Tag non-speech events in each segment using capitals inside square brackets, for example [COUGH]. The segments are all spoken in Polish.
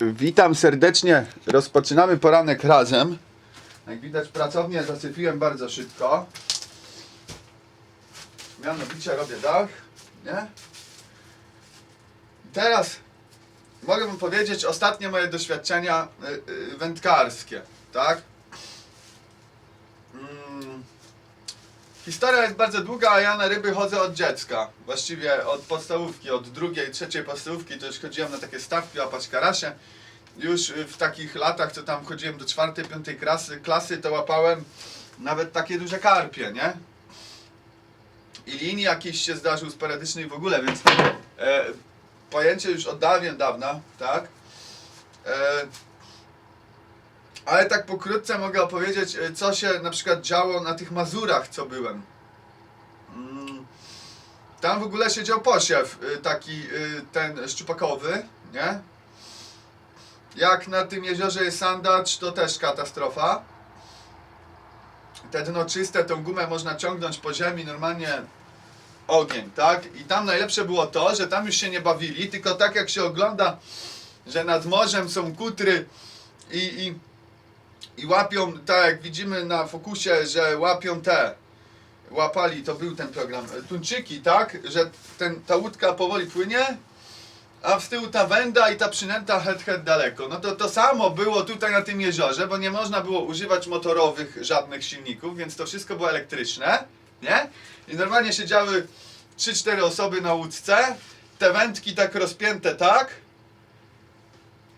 Witam serdecznie. Rozpoczynamy poranek razem. Jak widać, pracownię zasypiłem bardzo szybko. Mianowicie robię dach, nie? Teraz mogę wam powiedzieć ostatnie moje doświadczenia y, y, wędkarskie, tak? Mm. Historia jest bardzo długa, a ja na ryby chodzę od dziecka. Właściwie od podstawówki, od drugiej, trzeciej podstawówki to już chodziłem na takie stawki łapać karasie. Już y, w takich latach, co tam chodziłem do czwartej, piątej klasy, klasy, to łapałem nawet takie duże karpie, nie? I linii jakiś się zdarzył sporadyczny i w ogóle, więc e, pojęcie już od dawien dawna, tak? E, ale tak pokrótce mogę opowiedzieć, e, co się na przykład działo na tych Mazurach, co byłem. Mm, Tam w ogóle się dział posiew, y, taki y, ten szczupakowy, nie? Jak na tym jeziorze jest sandacz, to też katastrofa. Te dno czyste, tą gumę można ciągnąć po ziemi, normalnie ogień, tak? I tam najlepsze było to, że tam już się nie bawili, tylko tak jak się ogląda, że nad morzem są kutry i, i, i łapią, tak jak widzimy na fokusie, że łapią te, łapali, to był ten program, tuńczyki, tak? Że ten, ta łódka powoli płynie, a z tyłu ta węda i ta przynęta head head daleko. No to to samo było tutaj na tym jeziorze, bo nie można było używać motorowych żadnych silników, więc to wszystko było elektryczne, nie? I normalnie siedziały 3-4 osoby na łódce, te wędki tak rozpięte tak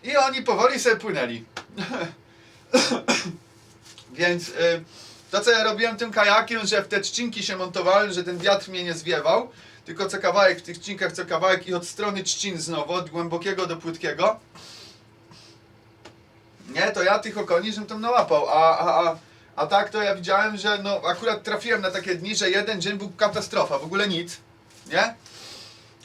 i oni powoli sobie płynęli. [LAUGHS] [COUGHS] Więc y, to co ja robiłem tym kajakiem, że w te trzcinki się montowałem, że ten wiatr mnie nie zwiewał, tylko co kawałek w tych trzcinkach, co kawałek i od strony trzcin znowu, od głębokiego do płytkiego. Nie, to ja tych okoni, żebym tam nałapał, a, a, a, a tak to ja widziałem, że no akurat trafiłem na takie dni, że jeden dzień był katastrofa, w ogóle nic, nie?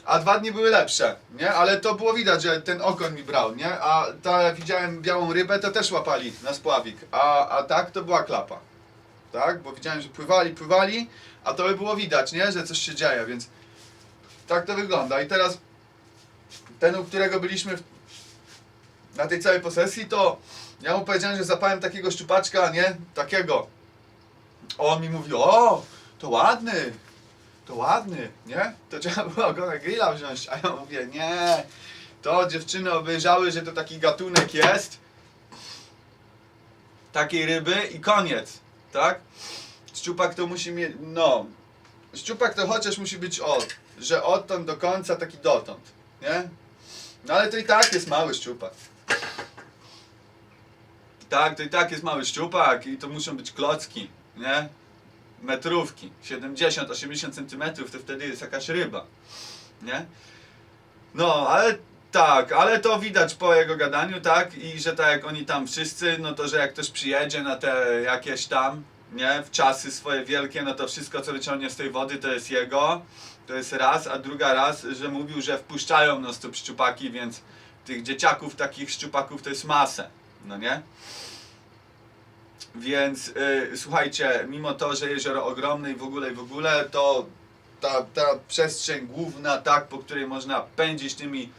A dwa dni były lepsze, nie? Ale to było widać, że ten okoń mi brał, nie? A ta, jak widziałem białą rybę, to też łapali na spławik, a, a tak to była klapa, tak? Bo widziałem, że pływali, pływali, a to by było widać, nie? Że coś się dzieje, więc tak to wygląda. I teraz ten, u którego byliśmy w, na tej całej posesji, to ja mu powiedziałem, że zapałem takiego szczupaczka, nie? Takiego. On mi mówi, o, to ładny, to ładny, nie? To trzeba było go na grilla wziąć. A ja mówię, nie, to dziewczyny obejrzały, że to taki gatunek jest, takiej ryby i koniec, tak? Szczupak to musi mieć, no, szczupak to chociaż musi być od, że odtąd do końca taki dotąd, nie? No ale to i tak jest mały szczupak. Tak, to i tak jest mały szczupak i to muszą być klocki, nie? Metrówki, 70-80 cm, to wtedy jest jakaś ryba, nie? No, ale tak, ale to widać po jego gadaniu, tak? I że tak jak oni tam wszyscy, no to że jak ktoś przyjedzie na te jakieś tam, nie? W czasy swoje wielkie, no to wszystko co wyciągnie z tej wody to jest jego. To jest raz, a druga raz, że mówił, że wpuszczają no stop szczupaki, więc tych dzieciaków, takich szczupaków to jest masę, no nie? Więc y, słuchajcie, mimo to, że jezioro ogromne i w ogóle i w ogóle, to ta, ta przestrzeń główna, tak, po której można pędzić tymi,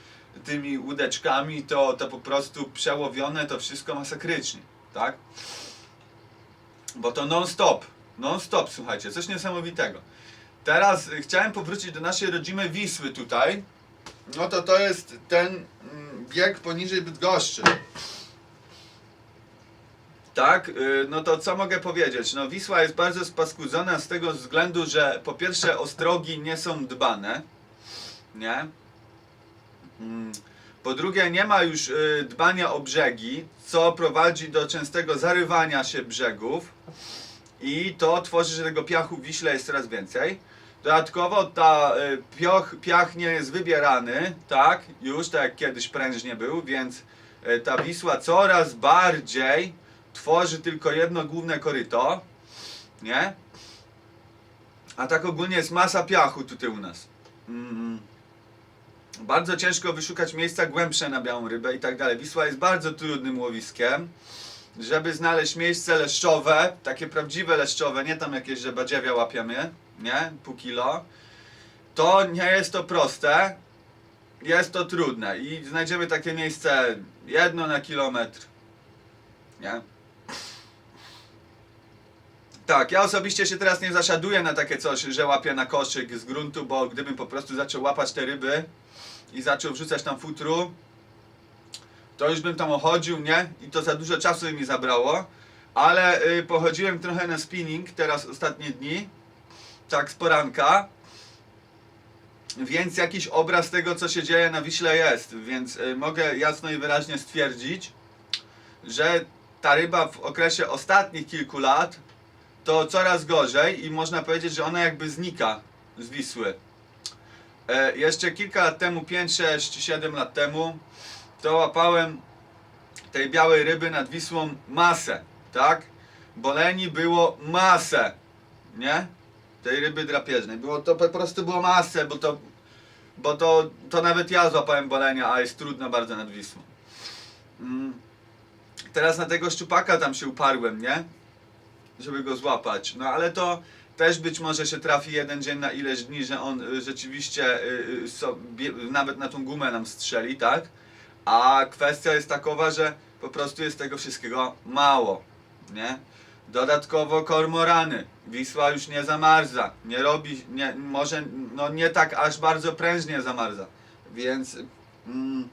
tymi łódeczkami, to, to po prostu przełowione to wszystko masakrycznie, tak? Bo to non-stop, non-stop, słuchajcie, coś niesamowitego. Teraz y, chciałem powrócić do naszej rodzimej Wisły tutaj. No to to jest ten mm, bieg poniżej Bydgoszczy. Tak, y, no to co mogę powiedzieć? No Wisła jest bardzo spaskudzona z tego względu, że po pierwsze ostrogi nie są dbane, nie? Mm, Po drugie nie ma już y, dbania o brzegi, co prowadzi do częstego zarywania się brzegów i to tworzy, że tego piachu w Wiśle jest coraz więcej. Dodatkowo ta y, pioch, piach nie jest wybierany, tak, już tak jak kiedyś prężnie był, więc ta Wisła coraz bardziej tworzy tylko jedno główne koryto, nie? A tak ogólnie jest masa piachu tutaj u nas. Mm. Bardzo ciężko wyszukać miejsca głębsze na białą rybę i tak dalej. Wisła jest bardzo trudnym łowiskiem. Żeby znaleźć miejsce leszczowe, takie prawdziwe leszczowe, nie tam jakieś, że badziewia łapiemy, nie? Pół kilo. To nie jest to proste. jest to trudne i znajdziemy takie miejsce jedno na kilometr. Nie? Tak, ja osobiście się teraz nie zasiaduję na takie coś, że łapię na koszyk z gruntu, bo gdybym po prostu zaczął łapać te ryby i zaczął wrzucać tam futru, to już bym tam ochodził, nie? I to za dużo czasu mi zabrało. Ale y, pochodziłem trochę na spinning teraz ostatnie dni, tak z poranka. Więc jakiś obraz tego, co się dzieje na Wiśle jest. Więc y, mogę jasno i wyraźnie stwierdzić, że ta ryba w okresie ostatnich kilku lat to coraz gorzej i można powiedzieć, że ona jakby znika z Wisły. E, jeszcze kilka lat temu, 5, 6, 7 lat temu, to łapałem tej białej ryby nad Wisłą masę, tak? Boleni było masę, nie? Tej ryby drapieżnej. Było to po prostu było masę, bo to, bo to, to nawet ja złapałem bolenia, a jest trudno bardzo nad Wisłą. Mm. Teraz na tego szczupaka tam się uparłem, nie? Żeby go złapać. No ale to też być może się trafi jeden dzień na ileś dni, że on y, rzeczywiście y, y, sobie, nawet na tą gumę nam strzeli, tak? A kwestia jest takowa, że po prostu jest tego wszystkiego mało, nie? Dodatkowo kormorany. Wisła już nie zamarza, nie robi, nie, może no nie tak aż bardzo prężnie zamarza, więc mm,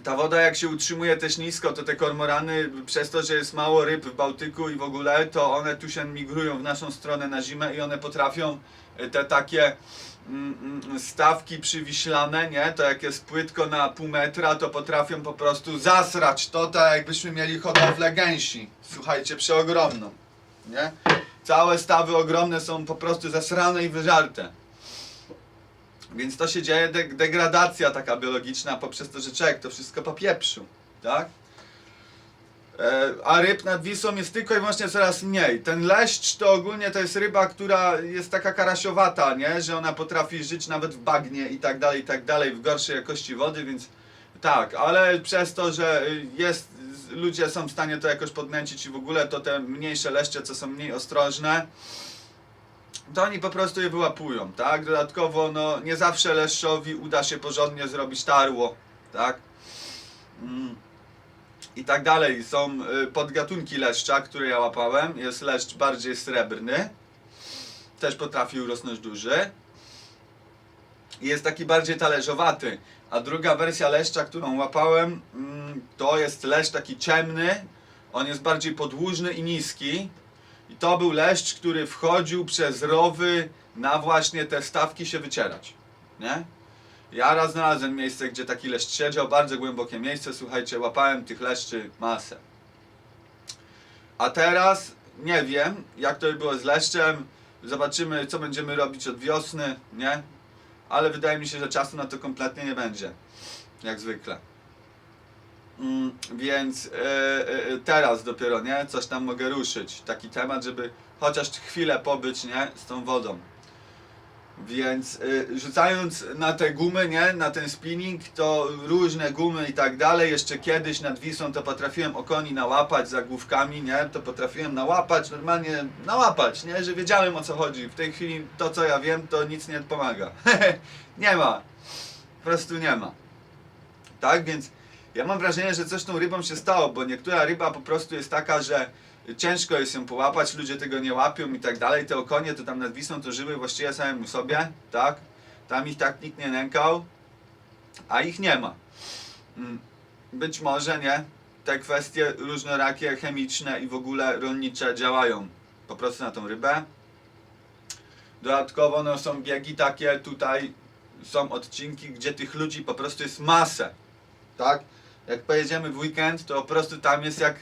ta woda jak się utrzymuje też nisko, to te kormorany przez to, że jest mało ryb w Bałtyku i w ogóle, to one tu się migrują w naszą stronę na zimę i one potrafią y, te takie mm, mm, stawki przywiślane, nie? To jak jest płytko na pół metra, to potrafią po prostu zasrać to, tak jakbyśmy mieli hodowlę gęsi. Słuchajcie, przeogromną, nie? Całe stawy ogromne są po prostu zasrane i wyżarte. Więc to się dzieje de degradacja taka biologiczna poprzez to, że człowiek to wszystko popieprzył, tak? E, a ryb nad Wisłą jest tylko i wyłącznie coraz mniej. Ten leszcz to ogólnie to jest ryba, która jest taka karasiowata, nie? Że ona potrafi żyć nawet w bagnie i tak dalej, i tak dalej, w gorszej jakości wody, więc tak, ale przez to, że jest, ludzie są w stanie to jakoś podmęcić i w ogóle to te mniejsze leszcze, co są mniej ostrożne, to oni po prostu je wyłapują, tak? Dodatkowo, no, nie zawsze leszczowi uda się porządnie zrobić tarło, tak? Mm. I tak dalej. Są y, podgatunki leszcza, które ja łapałem. Jest leszcz bardziej srebrny. Też potrafi urosnąć duży. Jest taki bardziej talerzowaty. A druga wersja leszcza, którą łapałem, mm, to jest leszcz taki ciemny. On jest bardziej podłużny i niski. I to był leszcz, który wchodził przez rowy na właśnie te stawki się wycierać. Nie? Ja raz znalazłem miejsce, gdzie taki leszcz siedział, bardzo głębokie miejsce, słuchajcie, łapałem tych leszczy masę. A teraz nie wiem, jak to by było z leszczem. Zobaczymy, co będziemy robić od wiosny, nie? Ale wydaje mi się, że czasu na to kompletnie nie będzie. Jak zwykle. Mm, więc e, e, teraz dopiero, nie? Coś tam mogę ruszyć. Taki temat, żeby chociaż chwilę pobyć, nie? Z tą wodą. Więc y, rzucając na te gumy, nie, na ten spinning, to różne gumy i tak dalej. Jeszcze kiedyś nad Wisłą to potrafiłem okoni nałapać za główkami, nie, to potrafiłem nałapać, normalnie nałapać, nie, że wiedziałem o co chodzi. W tej chwili to co ja wiem, to nic nie pomaga. [LAUGHS] nie ma. Po prostu nie ma. Tak, więc ja mam wrażenie, że coś tą rybą się stało, bo niektóra ryba po prostu jest taka, że ciężko jest ją połapać, ludzie tego nie łapią i tak dalej. Te okonie to tam nad to żyły właściwie samemu sobie, tak? Tam ich tak nikt nie nękał, a ich nie ma. Mm, Być może nie. Te kwestie różnorakie, chemiczne i w ogóle rolnicze działają po prostu na tą rybę. Dodatkowo no, są biegi takie tutaj, są odcinki, gdzie tych ludzi po prostu jest masę. Tak? Jak pojedziemy w weekend, to po prostu tam jest jak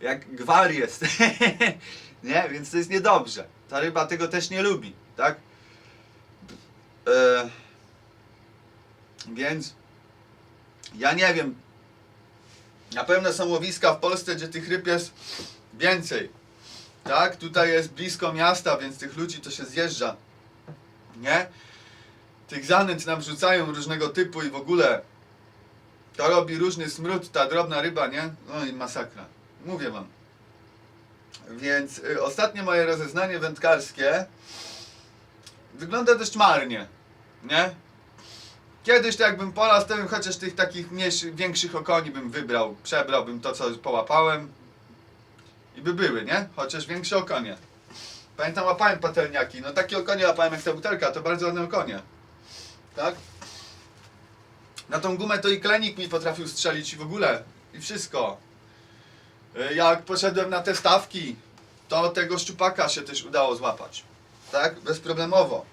jak gwar jest. [LAUGHS] nie? Więc to jest niedobrze. Ta ryba tego też nie lubi, tak? E, więc ja nie wiem. Na pewno są łowiska w Polsce, gdzie tych ryb jest więcej. Tak? Tutaj jest blisko miasta, więc tych ludzi to się zjeżdża. Nie? Tych zanęt nam wrzucają różnego typu i w ogóle to robi różny smród, ta drobna ryba, nie? No i masakra. Mówię wam. Więc y, ostatnie moje rozeznanie wędkarskie wygląda dość marnie, nie? Kiedyś to jakbym polazł, to bym chociaż tych takich większych okoni bym wybrał, przebrałbym to, co połapałem i by były, nie? Chociaż większe okonie. Pamiętam, łapałem patelniaki, no takie okonie łapałem jak ta butelka, to bardzo ładne okonie. Tak? Na tą gumę to i klenik mi potrafił strzelić i w ogóle, i wszystko. Y, Jak poszedłem na te stawki, to tego szczupaka się też udało złapać. Tak? Bezproblemowo.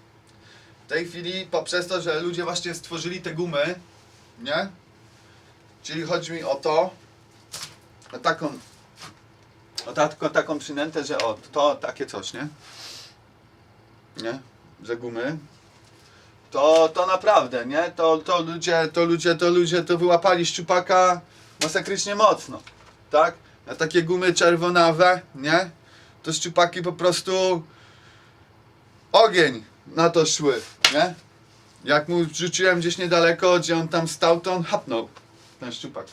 W tej chwili poprzez to, że ludzie właśnie stworzyli te gumy, nie? Czyli chodzi mi o to, o taką, o taką, taką przynętę, że o, to takie coś, nie? Nie? Że gumy. To, to naprawdę, nie? To, to ludzie, to ludzie, to ludzie to wyłapali szczupaka masakrycznie mocno, tak? Na takie gumy czerwonawe, nie? To szczupaki po prostu ogień na to szły, nie? Jak mu rzuciłem gdzieś niedaleko, gdzie on tam stał, to on hapnął, ten szczupak.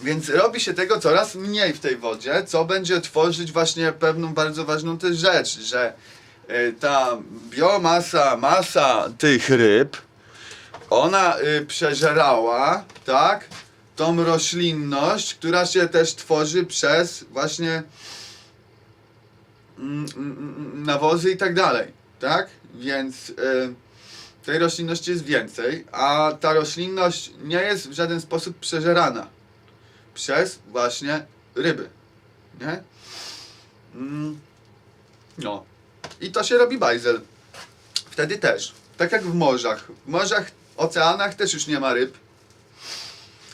Więc robi się tego coraz mniej w tej wodzie, co będzie tworzyć właśnie pewną bardzo ważną też rzecz, że ta biomasa, masa tych ryb, ona y, przeżerała, tak, tą roślinność, która się też tworzy przez właśnie mm, mm, mm, nawozy i tak dalej, tak? Więc y, tej roślinności jest więcej, a ta roślinność nie jest w żaden sposób przeżerana przez właśnie ryby, nie? No. I to się robi bajzel. Wtedy też. Tak jak w morzach. W morzach, oceanach też już nie ma ryb.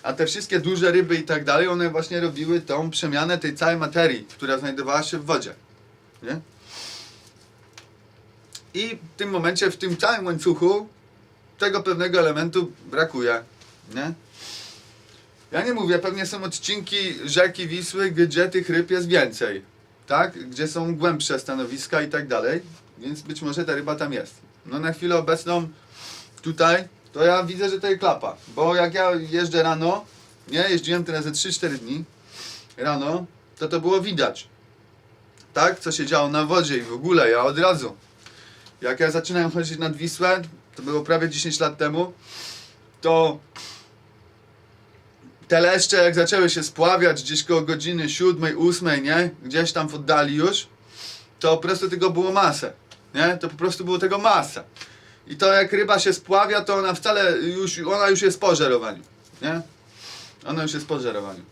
A te wszystkie duże ryby i tak dalej, one właśnie robiły tą przemianę tej całej materii, która znajdowała się w wodzie. Nie? I w tym momencie, w tym całym łańcuchu tego pewnego elementu brakuje. Nie? Ja nie mówię, pewnie są odcinki rzeki Wisły, gdzie tych ryb jest więcej. Tak? Gdzie są głębsze stanowiska i tak dalej. Więc być może ta ryba tam jest. No na chwilę obecną tutaj, to ja widzę, że to jest klapa. Bo jak ja jeżdżę rano, nie, jeździłem teraz ze 3-4 dni rano, to to było widać. Tak? Co się działo na wodzie i w ogóle, ja od razu. Jak ja zaczynałem chodzić nad Wisłę, to było prawie 10 lat temu, to te leszcze jak zaczęły się spławiać gdzieś koło godziny 7, 8, nie? Gdzieś tam w oddali już, to po prostu tego było masę, nie? To po prostu było tego masa. I to jak ryba się spławia, to ona wcale już, ona już jest po żerowaniu, nie? Ona już jest po żerowaniu.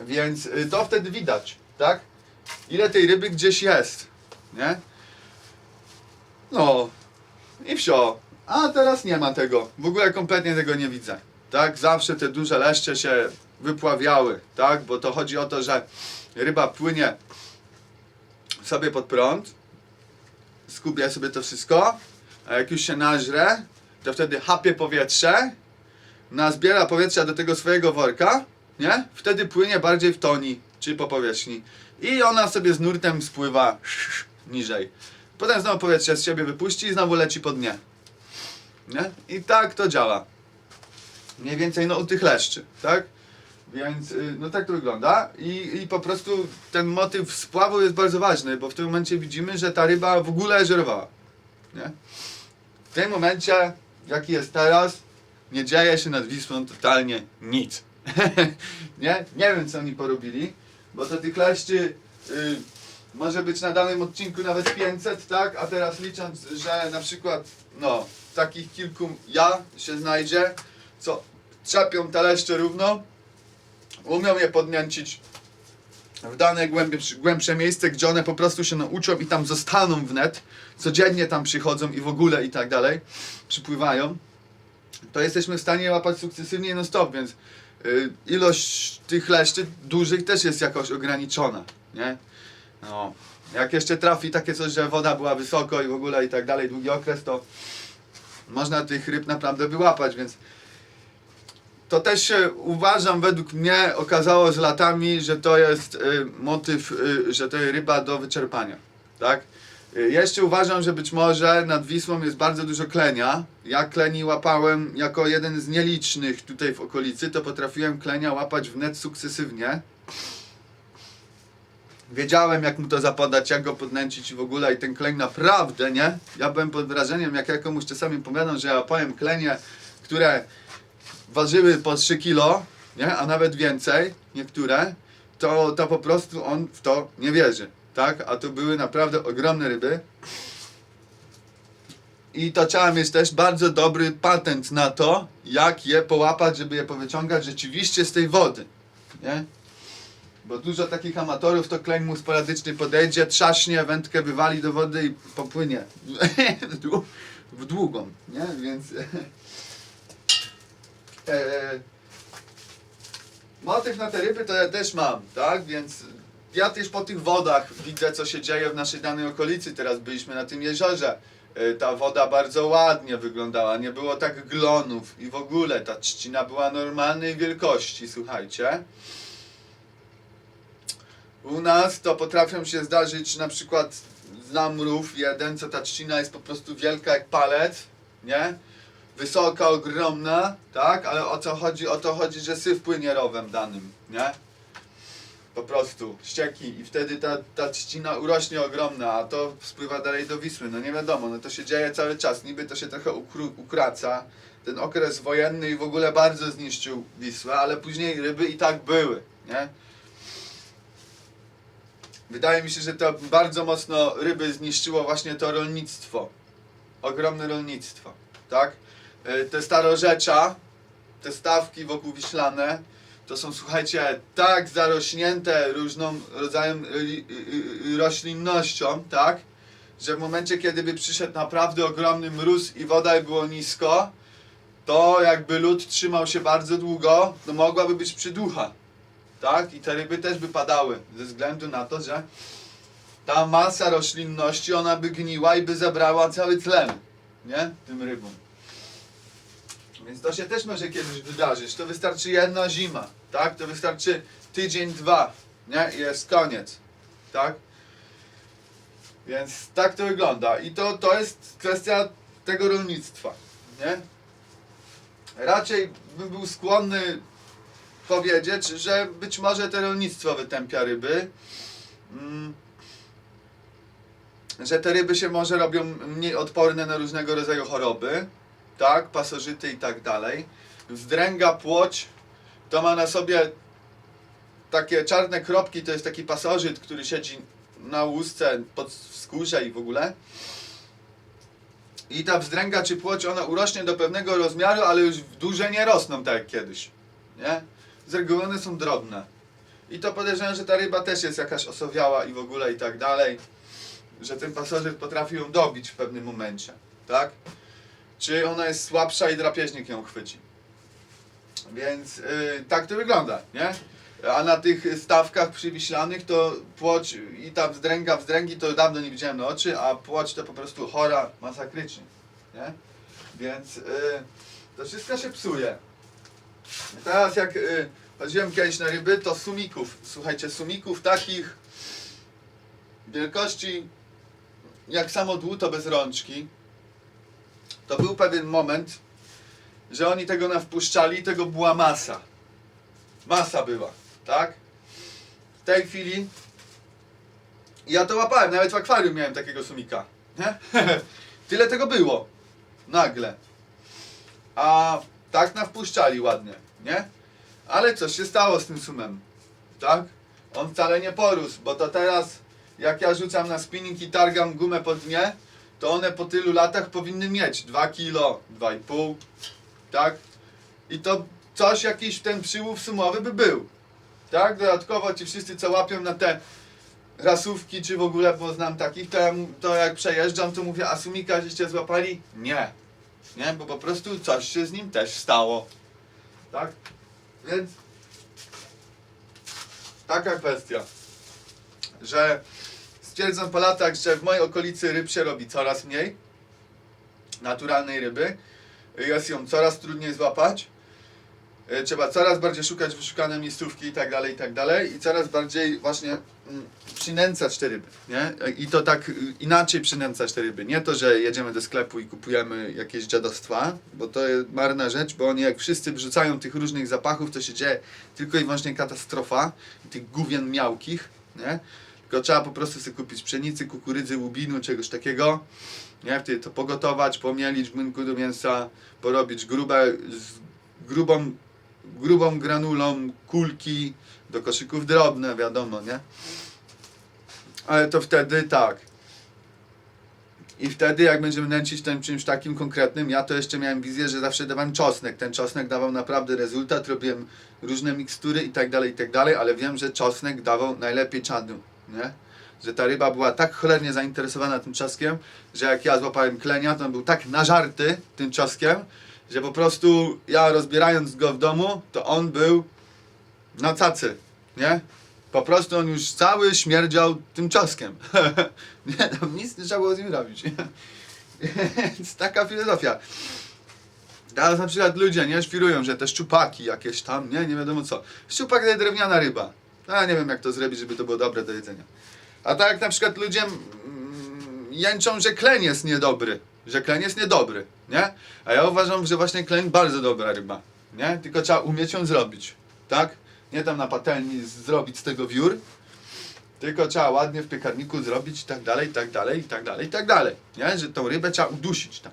Więc y, to wtedy widać, tak? Ile tej ryby gdzieś jest, nie? No i wsio. A teraz nie ma tego. W ogóle kompletnie tego nie widzę. Tak? Zawsze te duże leszcze się wypławiały, tak? Bo to chodzi o to, że ryba płynie sobie pod prąd, skupia sobie to wszystko, a jak już się nażre, to wtedy hapie powietrze, nazbiera powietrza do tego swojego worka, nie? Wtedy płynie bardziej w toni, czy po powierzchni. I ona sobie z nurtem spływa niżej. Potem znowu powietrze z siebie wypuści i znowu leci po dnie. Nie? I tak to działa. Mniej więcej no u tych leszczy, tak? Więc y, no tak to wygląda I, i po prostu ten motyw spławu jest bardzo ważny, bo w tym momencie widzimy, że ta ryba w ogóle żerowała. Nie? W tym momencie, jaki jest teraz, nie dzieje się nad Wisłą totalnie nic. [LAUGHS] nie? Nie wiem co oni porobili, bo to tych leszczy y, może być na danym odcinku nawet 500, tak? A teraz licząc, że na przykład, no, takich kilku ja się znajdzie, co trzepią te leszcze równo, umią je podnięcić w dane głębsze, głębsze miejsce, gdzie one po prostu się nauczą i tam zostaną wnet, codziennie tam przychodzą i w ogóle i tak dalej, przypływają, to jesteśmy w stanie łapać sukcesywnie non stop, więc y, ilość tych leszczy dużych też jest jakoś ograniczona, nie? No, jak jeszcze trafi takie coś, że woda była wysoko i w ogóle i tak dalej, długi okres, to można tych ryb naprawdę wyłapać, więc to też się uważam, według mnie okazało z latami, że to jest y, motyw, y, że to jest ryba do wyczerpania, tak? Y, jeszcze uważam, że być może nad Wisłą jest bardzo dużo klenia. Ja kleni łapałem jako jeden z nielicznych tutaj w okolicy, to potrafiłem klenia łapać wnet sukcesywnie. wiedziałem jak mu to zapodać, jak go podnęcić i w ogóle i ten kleń naprawdę, nie? Ja byłem pod wrażeniem, jak ja komuś czasami powiadam, że ja powiem klenie, które ważyły po 3 kilo, nie? A nawet więcej, niektóre, to, to po prostu on w to nie wierzy, tak? A to były naprawdę ogromne ryby. I to trzeba mieć też bardzo dobry patent na to, jak je połapać, żeby je powyciągać rzeczywiście z tej wody, nie? Bo dużo takich amatorów to kleń mu sporadycznie podejdzie, trzaśnie, wędkę wywali do wody i popłynie [LAUGHS] w, dłu- w długą, nie? Więc [LAUGHS] e, motyw na te ryby to ja też mam, tak? Więc ja też po tych wodach widzę, co się dzieje w naszej danej okolicy. Teraz byliśmy na tym jeziorze. E, Ta woda bardzo ładnie wyglądała, nie było tak glonów i w ogóle ta trzcina była normalnej wielkości, słuchajcie. U nas to potrafią się zdarzyć na przykład znam rów jeden, co ta trzcina jest po prostu wielka jak palec, nie? Wysoka, ogromna, tak? Ale o co chodzi? O to chodzi, że syf płynie rowem danym, nie? Po prostu, ścieki i wtedy ta, ta trzcina urośnie ogromna, a to spływa dalej do Wisły, no nie wiadomo, no to się dzieje cały czas, niby to się trochę ukru, ukraca, ten okres wojenny i w ogóle bardzo zniszczył Wisłę, ale później ryby i tak były, nie? Wydaje mi się, że to bardzo mocno ryby zniszczyło właśnie to rolnictwo. Ogromne rolnictwo, tak? Y, Te starorzecza, te stawki wokół Wiślane, to są, słuchajcie, tak zarośnięte różną rodzajem y, y, y, roślinnością, tak? Że w momencie, kiedy by przyszedł naprawdę ogromny mróz i woda było nisko, to jakby lód trzymał się bardzo długo, to mogłaby być przyducha tak? I te ryby też by padały, ze względu na to, że ta masa roślinności, ona by gniła i by zabrała cały tlen, nie? Tym rybom. Więc to się też może kiedyś wydarzyć. To wystarczy jedna zima, tak? To wystarczy tydzień, dwa, nie? I jest koniec, tak? Więc tak to wygląda. I to, to jest kwestia tego rolnictwa, nie? Raczej bym był skłonny powiedzieć, że być może to rolnictwo wytępia ryby. Mm. Że te ryby się może robią mniej odporne na różnego rodzaju choroby, tak, pasożyty i tak dalej. Wzdręga płoć, to ma na sobie takie czarne kropki, to jest taki pasożyt, który siedzi na łusce, pod skórze i w ogóle. I ta wzdręga czy płoć, ona urośnie do pewnego rozmiaru, ale już duże nie rosną tak jak kiedyś. Nie? z reguły one są drobne. I to podejrzewam, że ta ryba też jest jakaś osowiała i w ogóle i tak dalej. Że ten pasożyt potrafi ją dobić w pewnym momencie. Tak? Czy ona jest słabsza i drapieżnik ją chwyci. Więc yy, tak to wygląda, nie? A na tych stawkach przywiślanych to płoć i ta wzdręga, wzdręgi to dawno nie widziałem na oczy, a płoć to po prostu chora masakrycznie, nie? Więc yy, to wszystko się psuje. Teraz jak y, chodziłem kiedyś na ryby, to sumików, słuchajcie, sumików takich wielkości jak samo dłuto bez rączki, to był pewien moment, że oni tego nawpuszczali i tego była masa. Masa była, tak? W tej chwili ja to łapałem, nawet w akwarium miałem takiego sumika, nie? [LAUGHS] Tyle tego było, nagle. A tak nawpuszczali ładnie, nie? Ale coś się stało z tym sumem, tak? On wcale nie porósł, bo to teraz, jak ja rzucam na spinning i targam gumę po dnie, to one po tylu latach powinny mieć 2 kilo, 2,5, tak? I to coś, jakiś ten przyłów sumowy by był, tak? Dodatkowo ci wszyscy, co łapią na te rasówki, czy w ogóle, bo znam takich, to, ja, to jak przejeżdżam, to mówię, a sumika żeście złapali? Nie. Nie, bo po prostu coś się z nim też stało. Tak? Więc taka kwestia, że stwierdzam po latach, że w mojej okolicy ryb się robi coraz mniej, naturalnej ryby, jest ją coraz trudniej złapać, E, trzeba coraz bardziej szukać wyszukane miejscówki i tak dalej, i tak dalej. I coraz bardziej właśnie mm, przynęcać te ryby, nie? I to tak y, inaczej przynęcać te ryby, nie to, że jedziemy do sklepu i kupujemy jakieś dziadostwa, bo to jest marna rzecz, bo oni jak wszyscy wrzucają tych różnych zapachów, to się dzieje tylko i wyłącznie katastrofa, tych gówien miałkich, nie? Tylko trzeba po prostu sobie kupić pszenicy, kukurydzy, łubinu, czegoś takiego, nie, wtedy to pogotować, pomielić w młynku do mięsa, porobić grube, z grubą, grubą granulą kulki do koszyków drobne, wiadomo, nie? Ale to wtedy tak. I wtedy jak będziemy nęcić tym czymś takim konkretnym, ja to jeszcze miałem wizję, że zawsze dawałem czosnek. Ten czosnek dawał naprawdę rezultat, robiłem różne mikstury i tak dalej, i tak dalej, ale wiem, że czosnek dawał najlepiej czadu, nie? Że ta ryba była tak cholernie zainteresowana tym czosnkiem, że jak ja złapałem klenia, to on był tak nażarty tym czosnkiem, że po prostu ja rozbierając go w domu, to on był na cacy, nie? Po prostu on już cały śmierdział tym czosnkiem. [LAUGHS] nie, tam nic nie trzeba było z nim robić. [LAUGHS] Więc taka filozofia. Teraz na przykład ludzie, nie, świrują, że te szczupaki jakieś tam, nie, nie wiadomo co. Szczupak to jest drewniana ryba. Ja nie wiem jak to zrobić, żeby to było dobre do jedzenia. A tak na przykład ludzie mm, jęczą, że kleń jest niedobry. Że kleń jest niedobry, nie? A ja uważam, że właśnie kleń bardzo dobra ryba, nie? Tylko trzeba umieć ją zrobić, tak? Nie tam na patelni zrobić z tego wiór, tylko trzeba ładnie w piekarniku zrobić i tak dalej, i tak dalej, i tak dalej, i tak dalej, nie? Że tą rybę trzeba udusić, tak?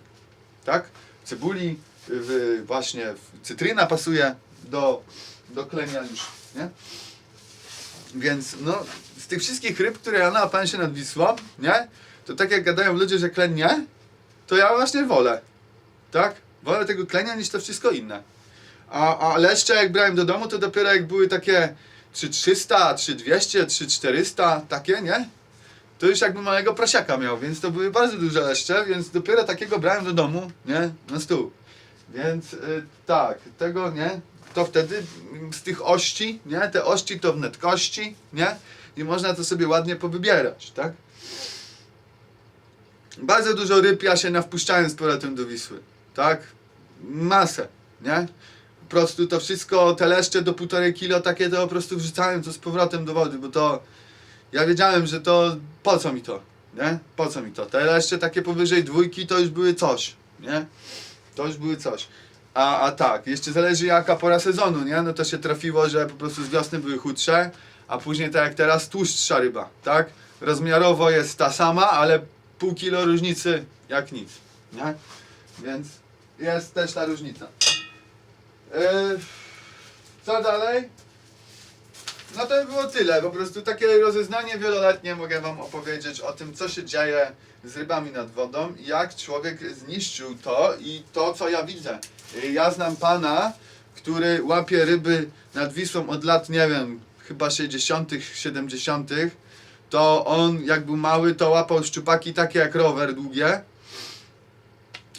Tak? Cebuli, w, właśnie w, cytryna pasuje do, do klenia już, nie? Więc no, z tych wszystkich ryb, które ja nałapałem się nad Wisłą, nie? To tak jak gadają ludzie, że klen nie, to ja właśnie wolę. Tak? Wolę tego klenia niż to wszystko inne. A, a leszcze jak brałem do domu, to dopiero jak były takie 3300, 3200, 3400, takie, nie? To już jakby małego prosiaka miał, więc to były bardzo duże leszcze, więc dopiero takiego brałem do domu, nie? Na stół. Więc y, tak, tego nie, to wtedy mm, z tych ości, nie? Te ości to wnet kości, nie? I można to sobie ładnie powybierać, tak? Bardzo dużo ryb ja się nawpuszczałem z powrotem do Wisły, tak? Masę, nie? Po prostu to wszystko, te leszcze do półtorej kilo takie to po prostu wrzucałem to z powrotem do wody, bo to ja wiedziałem, że to po co mi to, nie? Po co mi to? Te leszcze takie powyżej dwójki to już były coś, nie? To już były coś. A, a tak, jeszcze zależy jaka pora sezonu, nie? No to się trafiło, że po prostu z wiosny były chudsze, a później tak jak teraz tłuszcza ryba, tak? Rozmiarowo jest ta sama, ale pół kilo różnicy jak nic, nie? Więc jest też ta różnica. Yy, co dalej? No to by było tyle, po prostu takie rozeznanie wieloletnie mogę wam opowiedzieć o tym, co się dzieje z rybami nad wodą jak człowiek zniszczył to i to, co ja widzę. Y, Ja znam pana, który łapie ryby nad Wisłą od lat, nie wiem, chyba 60., 70., to on jak był mały, to łapał szczupaki takie jak rower długie,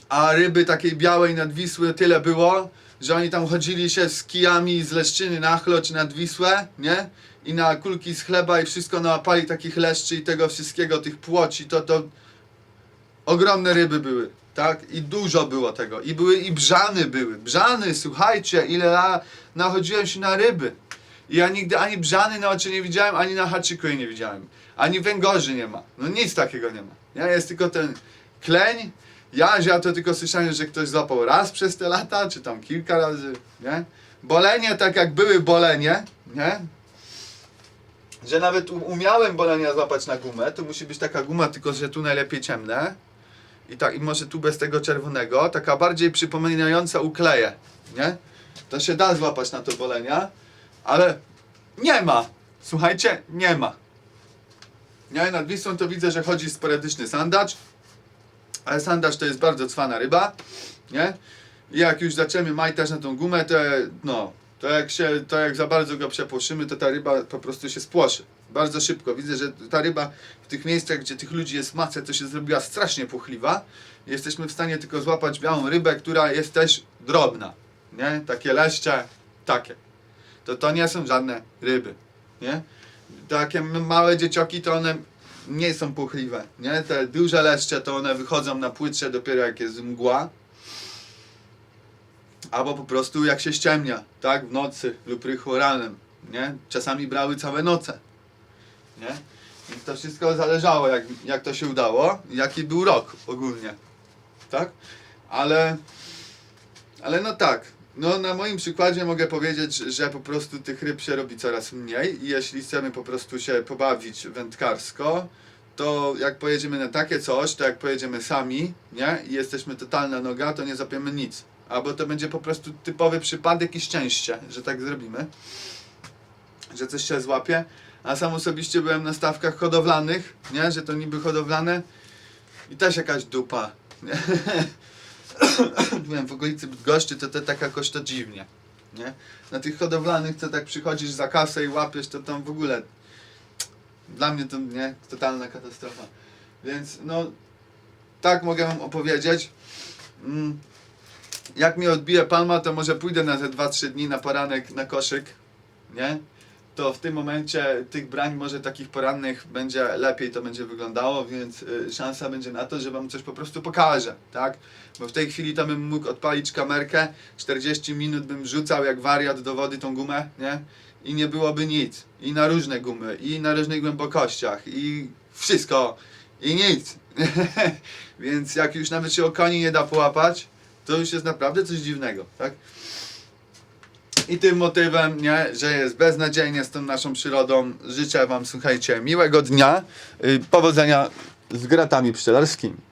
a ryby takiej białej nad Wisły tyle było, że oni tam chodzili się z kijami z Leszczyny na Chlo czy nad Wisłę, nie? I na kulki z chleba i wszystko nałapali takich leszczy i tego wszystkiego, tych płoci, to to ogromne ryby były, tak? I dużo było tego. I były i brzany były. Brzany, słuchajcie, ile ja nachodziłem się na ryby. I ja nigdy ani brzany na oczy nie widziałem, ani na haczyku jej nie widziałem. Ani węgorzy nie ma. No nic takiego nie ma. Nie? Jest tylko ten kleń. Ja, ja to tylko słyszałem, że ktoś złapał raz przez te lata, czy tam kilka razy, nie? Bolenie, tak jak były bolenie, nie? Że nawet umiałem bolenia złapać na gumę, to musi być taka guma, tylko że tu najlepiej ciemne. I tak, i może tu bez tego czerwonego, taka bardziej przypominająca ukleje, nie? To się da złapać na to bolenia, ale nie ma. Słuchajcie, nie ma. Nie, nad Wisłą to widzę, że chodzi sporadyczny sandacz, ale sandacz to jest bardzo cwana ryba, nie? I jak już zaczniemy majtać na tą gumę, to no, to jak się, to jak za bardzo go przepłoszymy, to ta ryba po prostu się spłoszy. Bardzo szybko. Widzę, że ta ryba w tych miejscach, gdzie tych ludzi jest masę, to się zrobiła strasznie puchliwa. Jesteśmy w stanie tylko złapać białą rybę, która jest też drobna, nie? Takie leeszcze, takie. To to nie są żadne ryby, nie? Takie małe dziecioki to one nie są puchliwe, nie? Te duże leszcze to one wychodzą na płytsze dopiero jak jest mgła. Albo po prostu jak się ściemnia, tak? W nocy lub rychło ranem, nie? Czasami brały całe noce, nie? I to wszystko zależało jak, jak to się udało, jaki był rok ogólnie, tak? Ale, ale no tak, No, na moim przykładzie mogę powiedzieć, że po prostu tych ryb się robi coraz mniej i jeśli chcemy po prostu się pobawić wędkarsko, to jak pojedziemy na takie coś, to jak pojedziemy sami, nie, i jesteśmy totalna noga, to nie zapiemy nic. Albo to będzie po prostu typowy przypadek i szczęście, że tak zrobimy, że coś się złapie. A sam osobiście byłem na stawkach hodowlanych, nie, że to niby hodowlane i też jakaś dupa, [COUGHS] byłem w okolicy Bydgoszczy, to to tak jakoś to dziwnie, nie? Na tych hodowlanych, to tak przychodzisz za kasę i łapiesz, to tam w ogóle dla mnie to, nie, totalna katastrofa. Więc no, tak mogę wam opowiedzieć. Mm, jak mi odbije palma, to może pójdę na te 2-3 dni na poranek na koszyk, nie? To w tym momencie tych brań może takich porannych będzie lepiej to będzie wyglądało, więc y, szansa będzie na to, że wam coś po prostu pokażę, tak? Bo w tej chwili to bym mógł odpalić kamerkę, 40 minut bym rzucał jak wariat do wody tą gumę, nie? I nie byłoby nic. I na różne gumy, i na różnych głębokościach, i wszystko, i nic. [LAUGHS] Więc jak już nawet się o koni nie da połapać, to już jest naprawdę coś dziwnego, tak? I tym motywem, nie, że jest beznadziejnie z tą naszą przyrodą, życzę Wam, słuchajcie, miłego dnia, y, powodzenia z gratami pszczelarskimi.